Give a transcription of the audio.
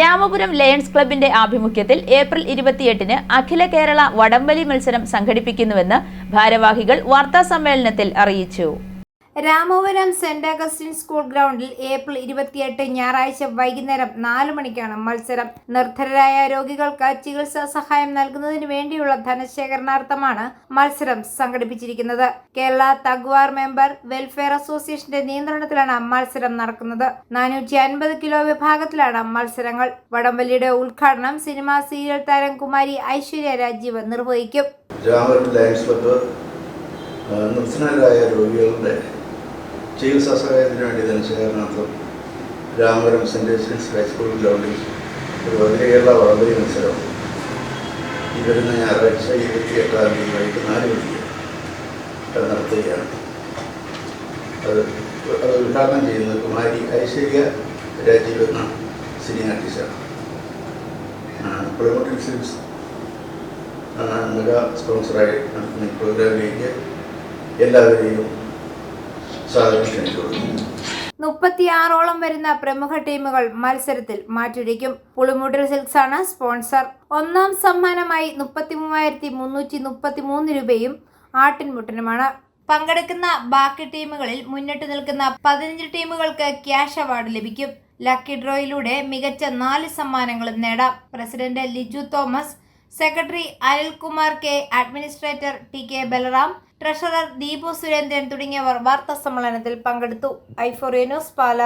Ramapuram lions ക്ലബിന്റെ ആഭിമുഖ്യത്തിൽ April ഇരുപത്തിയെട്ടിന് അഖില കേരള വടംവലി മത്സരം സംഘടിപ്പിക്കുന്നുവെന്ന് ഭാരവാഹികൾ വാർത്താസമ്മേളനത്തിൽ അറിയിച്ചു. രാമപുരം സെന്റ് അഗസ്റ്റിൻ സ്കൂൾ ഗ്രൗണ്ടിൽ ഏപ്രിൽ ഇരുപത്തിയെട്ട് ഞായറാഴ്ച വൈകുന്നേരം നാല് മണിക്കാണ് മത്സരം. നിർദ്ധരായ രോഗികൾക്ക് ചികിത്സാ സഹായം നൽകുന്നതിന് വേണ്ടിയുള്ള ധനശേഖരണാർത്ഥമാണ് മത്സരം സംഘടിപ്പിച്ചിരിക്കുന്നത്. കേരള തഗ്വാർ മെമ്പർ വെൽഫെയർ അസോസിയേഷന്റെ നിയന്ത്രണത്തിലാണ് മത്സരം നടക്കുന്നത്. നാനൂറ്റി അൻപത് കിലോ വിഭാഗത്തിലാണ് മത്സരങ്ങൾ. വടംവലിയുടെ ഉദ്ഘാടനം സിനിമാ സീരിയൽ താരം കുമാരി ഐശ്വര്യ രാജീവ് നിർവഹിക്കും. നിർധനരായ രോഗികളുടെ ചികിത്സാ സഹായത്തിന് വേണ്ടി ധനശേഖരണാർത്ഥം Ramapuram Saint Joseph's high school ഗ്രൗണ്ടിൽ ഒരു വലിയ കേരള വളരെ മത്സരം. ഈ വരുന്ന ഞായറാഴ്ച ഇരുപത്തി എട്ടാം തീയതി വൈകിട്ട് നാല് മണിക്ക് നടത്തുകയാണ്. അത് അത് ഉദ്ഘാടനം ചെയ്യുന്നത് കുമാരി ഐശ്വര്യ രാജീവ് എന്ന സിനി ആർട്ടിസ്റ്റാണ് പുളിമുട്ടിൽ ഫിലിംസ് മെഗാ സ്പോൺസറായി നടത്തുന്ന പ്രോഗ്രാമിലേക്ക് എല്ലാവരെയും മുപ്പത്തിയാറോളം വരുന്ന പ്രമുഖ ടീമുകൾ മത്സരത്തിൽ മാറ്റുരയ്ക്കും പുളിമൂട്ടിൽ സിൽക്സ് ആണ് സ്പോൺസർ. ഒന്നാം സമ്മാനമായി മുപ്പത്തി മൂവായിരത്തി മുന്നൂറ്റി മുപ്പത്തി മൂന്ന് രൂപയും ആട്ടിൻമുട്ടനുമാണ്. പങ്കെടുക്കുന്ന ബാക്കി ടീമുകളിൽ മുന്നിട്ട് നിൽക്കുന്ന പതിനഞ്ച് ടീമുകൾക്ക് ക്യാഷ് അവാർഡ് ലഭിക്കും. ലക്കി ഡ്രോയിലൂടെ മികച്ച നാല് സമ്മാനങ്ങളും നേടാം. President Liju Thomas secretary Anilkumar K administrator T K Balaram treasurer Deepu Surendran തുടങ്ങിയവർ വാർത്താ സമ്മേളനത്തിൽ പങ്കെടുത്തു. ഐഫോറിയ ന്യൂസ് പാല.